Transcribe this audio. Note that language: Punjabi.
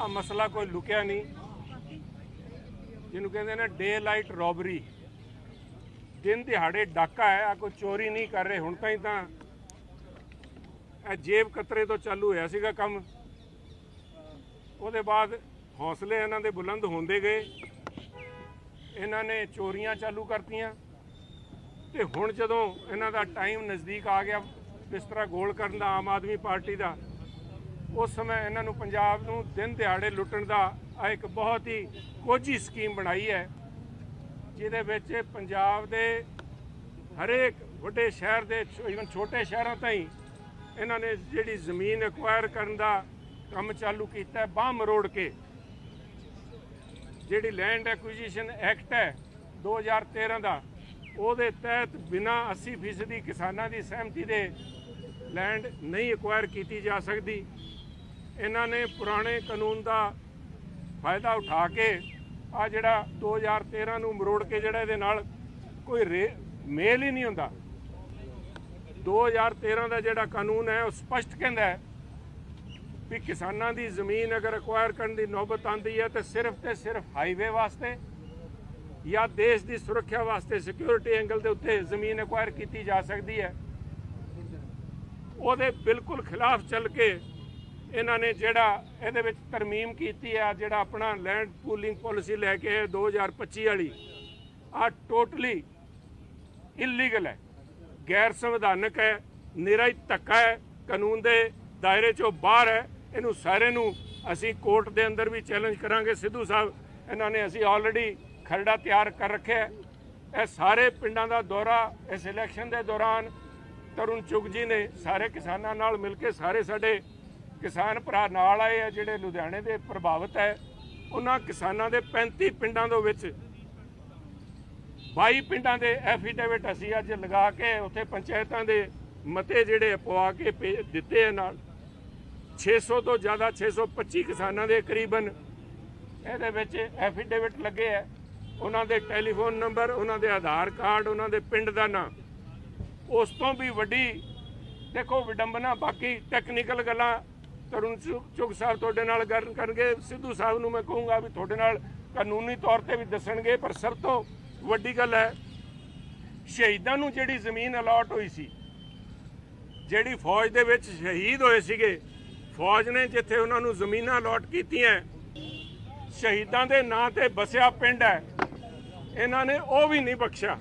ਆ ਮਸਲਾ ਕੋਈ ਲੁਕਿਆ ਨਹੀਂ। ਜਿਹਨੂੰ ਕਹਿੰਦੇ ਨੇ ਡੇ ਲਾਈਟ ਰੋਬਰੀ ਦਿਨ ਦਿਹਾੜੇ ਡਾਕਾ ਹੈ ਆ ਕੋਈ ਚੋਰੀ ਨਹੀਂ ਕਰ ਰਹੇ, ਹੁਣ ਤਾਈਂ ਤਾਂ ਇਹ ਜੇਬ ਕਤਰੇ ਤੋਂ ਚਾਲੂ ਹੋਇਆ ਸੀਗਾ ਕੰਮ। ਉਹਦੇ ਬਾਅਦ ਹੌਸਲੇ ਇਹਨਾਂ ਦੇ ਬੁਲੰਦ ਹੁੰਦੇ ਗਏ। ਇਹਨਾਂ ਨੇ ਚੋਰੀਆਂ ਚਾਲੂ ਕਰਤੀਆਂ। ਤੇ ਹੁਣ ਜਦੋਂ ਇਹਨਾਂ ਦਾ ਟਾਈਮ ਨਜ਼ਦੀਕ ਆ ਗਿਆ, ਬਿਸਤਰਾ ਗੋਲ ਕਰਨ ਦਾ ਆਮ ਆਦਮੀ ਪਾਰਟੀ ਦਾ ਉਸ ਸਮੇਂ ਇਹਨਾਂ ਨੂੰ ਪੰਜਾਬ ਨੂੰ ਦਿਨ ਦਿਹਾੜੇ ਲੁੱਟਣ ਦਾ ਇੱਕ ਬਹੁਤ ਹੀ ਕੋਝੀ ਸਕੀਮ ਬਣਾਈ ਹੈ, ਜਿਹਦੇ ਵਿੱਚ ਪੰਜਾਬ ਦੇ ਹਰੇਕ ਵੱਡੇ ਸ਼ਹਿਰ ਦੇ ਇਵਨ ਛੋਟੇ ਸ਼ਹਿਰਾਂ ਤਾਈਂ ਇਹਨਾਂ ਨੇ ਜਿਹੜੀ ਜ਼ਮੀਨ ਐਕਵਾਇਰ ਕਰਨ ਦਾ ਕੰਮ ਚਾਲੂ ਕੀਤਾ ਹੈ, ਬਾਹ ਮਰੋੜ ਕੇ। ਜਿਹੜੀ ਲੈਂਡ ਐਕੁਜੀਸ਼ਨ ਐਕਟ ਹੈ 2013 ਦਾ, ਉਹਦੇ ਤਹਿਤ ਬਿਨਾ 80% ਕਿਸਾਨਾਂ ਦੀ ਸਹਿਮਤੀ ਦੇ ਲੈਂਡ ਨਹੀਂ ਐਕਵਾਇਰ ਕੀਤੀ ਜਾ ਸਕਦੀ। ਇਹਨਾਂ ਨੇ ਪੁਰਾਣੇ ਕਾਨੂੰਨ ਦਾ ਫਾਇਦਾ ਉਠਾ ਕੇ ਆ ਜਿਹੜਾ 2013 ਨੂੰ ਮਰੋੜ ਕੇ ਜਿਹੜਾ ਇਹਦੇ ਨਾਲ ਕੋਈ ਰੇ- ਮੇਲ ਹੀ ਨਹੀਂ ਹੁੰਦਾ। 2013 ਦਾ ਜਿਹੜਾ ਕਾਨੂੰਨ ਹੈ, ਉਹ ਸਪਸ਼ਟ ਕਹਿੰਦਾ ਹੈ ਵੀ ਕਿਸਾਨਾਂ ਦੀ ਜ਼ਮੀਨ ਅਗਰ ਐਕਵਾਇਰ ਕਰਨ ਦੀ ਨੌਬਤ ਆਂਦੀ ਹੈ ਤਾਂ ਸਿਰਫ ਤੇ ਸਿਰਫ ਹਾਈਵੇ ਵਾਸਤੇ ਜਾਂ ਦੇਸ਼ ਦੀ ਸੁਰੱਖਿਆ ਵਾਸਤੇ ਸਿਕਿਉਰਿਟੀ ਐਂਗਲ ਦੇ ਉੱਤੇ ਜ਼ਮੀਨ ਐਕਵਾਇਰ ਕੀਤੀ ਜਾ ਸਕਦੀ ਹੈ। ਉਹਦੇ ਬਿਲਕੁਲ ਖਿਲਾਫ ਚੱਲ ਕੇ ਇਹਨਾਂ ਨੇ ਜਿਹੜਾ ਇਹਦੇ ਵਿੱਚ ਤਰਮੀਮ ਕੀਤੀ ਆ, ਜਿਹੜਾ ਆਪਣਾ ਲੈਂਡ ਪੂਲਿੰਗ ਪਾਲਿਸੀ ਲੈ ਕੇ ਆਏ 2025 ਵਾਲੀ ਆ ਟੋਟਲੀ ਇਲੀਗਲ ਹੈ। ਗੈਰ ਸੰਵਿਧਾਨਕ ਹੈ ਨਿਰਾ ਧੱਕਾ ਹੈ, ਕਾਨੂੰਨ ਦੇ ਦਾਇਰੇ ਚੋਂ ਬਾਹਰ ਹੈ। ਇਹਨੂੰ ਸਾਰੇ ਨੂੰ ਅਸੀਂ ਕੋਰਟ ਦੇ ਅੰਦਰ ਵੀ ਚੈਲੰਜ ਕਰਾਂਗੇ। ਸਿੱਧੂ ਸਾਹਿਬ, ਇਹਨਾਂ ਨੇ ਅਸੀਂ ਆਲਰੇਡੀ ਖਰੜਾ ਤਿਆਰ ਕਰ ਰੱਖਿਆ ਇਹ ਸਾਰੇ ਪਿੰਡਾਂ ਦਾ ਦੌਰਾ, ਇਸ ਇਲੈਕਸ਼ਨ ਦੇ ਦੌਰਾਨ ਤਰੁਣ ਚੁਗ ਜੀ ਨੇ ਸਾਰੇ ਕਿਸਾਨਾਂ ਨਾਲ ਮਿਲ ਕੇ ਸਾਰੇ ਸਾਡੇ ਕਿਸਾਨ ਭਰਾ ਨਾਲ ਆਏ ਆ, ਜਿਹੜੇ ਲੁਧਿਆਣੇ ਦੇ ਪ੍ਰਭਾਵਿਤ ਹੈ, ਉਹਨਾਂ ਕਿਸਾਨਾਂ ਦੇ 35 ਪਿੰਡਾਂ ਦੇ ਵਿੱਚ 22 ਪਿੰਡਾਂ ਦੇ ਐਫੀਡੇਵਿਟ ਅਸੀਂ ਅੱਜ ਲਗਾ ਕੇ ਉੱਥੇ ਪੰਚਾਇਤਾਂ ਦੇ ਮਤੇ ਜਿਹੜੇ ਪਵਾ ਕੇ ਭੇ- ਦਿੱਤੇ ਆ ਨਾਲ। 600 ਤੋਂ ਜ਼ਿਆਦਾ 625 ਕਿਸਾਨਾਂ ਦੇ ਕਰੀਬਨ ਇਹਦੇ ਵਿੱਚ ਐਫੀਡੇਵਿਟ ਲੱਗੇ ਆ। ਉਹਨਾਂ ਦੇ ਟੈਲੀਫੋਨ ਨੰਬਰ, ਉਹਨਾਂ ਦੇ ਆਧਾਰ ਕਾਰਡ, ਉਹਨਾਂ ਦੇ ਪਿੰਡ ਦਾ ਨਾਂ, ਉਸ ਤੋਂ ਵੀ ਵੱਡੀ ਦੇਖੋ ਵਿਡੰਬਨਾ, ਬਾਕੀ ਟੈਕਨੀਕਲ ਗੱਲਾਂ ਤਰੁਣ ਚੁ- ਚੁਗ ਸਾਹਿਬ ਤੁਹਾਡੇ ਨਾਲ ਗੱਲ ਕਰਨਗੇ। ਸਿੱਧੂ ਸਾਹਿਬ ਨੂੰ ਮੈਂ ਕਹੂੰਗਾ ਵੀ ਤੁਹਾਡੇ ਨਾਲ ਕਾਨੂੰਨੀ ਤੌਰ ਤੇ ਵੀ ਦੱਸਣਗੇ, ਪਰ ਸਭ ਤੋਂ ਵੱਡੀ ਗੱਲ ਹੈ, ਸ਼ਹੀਦਾਂ ਨੂੰ ਜਿਹੜੀ ਜ਼ਮੀਨ ਅਲਾਟ ਹੋਈ ਸੀ, ਜਿਹੜੀ ਫੌਜ ਦੇ ਵਿੱਚ ਸ਼ਹੀਦ ਹੋਏ ਸੀਗੇ, ਫੌਜ ਨੇ ਜਿੱਥੇ ਉਹਨਾਂ ਨੂੰ ਜ਼ਮੀਨਾਂ ਅਲਾਟ ਕੀਤੀਆਂ, ਸ਼ਹੀਦਾਂ ਦੇ ਨਾਂ ਤੇ ਬਸਿਆ ਪਿੰਡ ਹੈ। ਇਹਨਾਂ ਨੇ ਉਹ ਵੀ ਨਹੀਂ ਬਖਸ਼ਿਆ।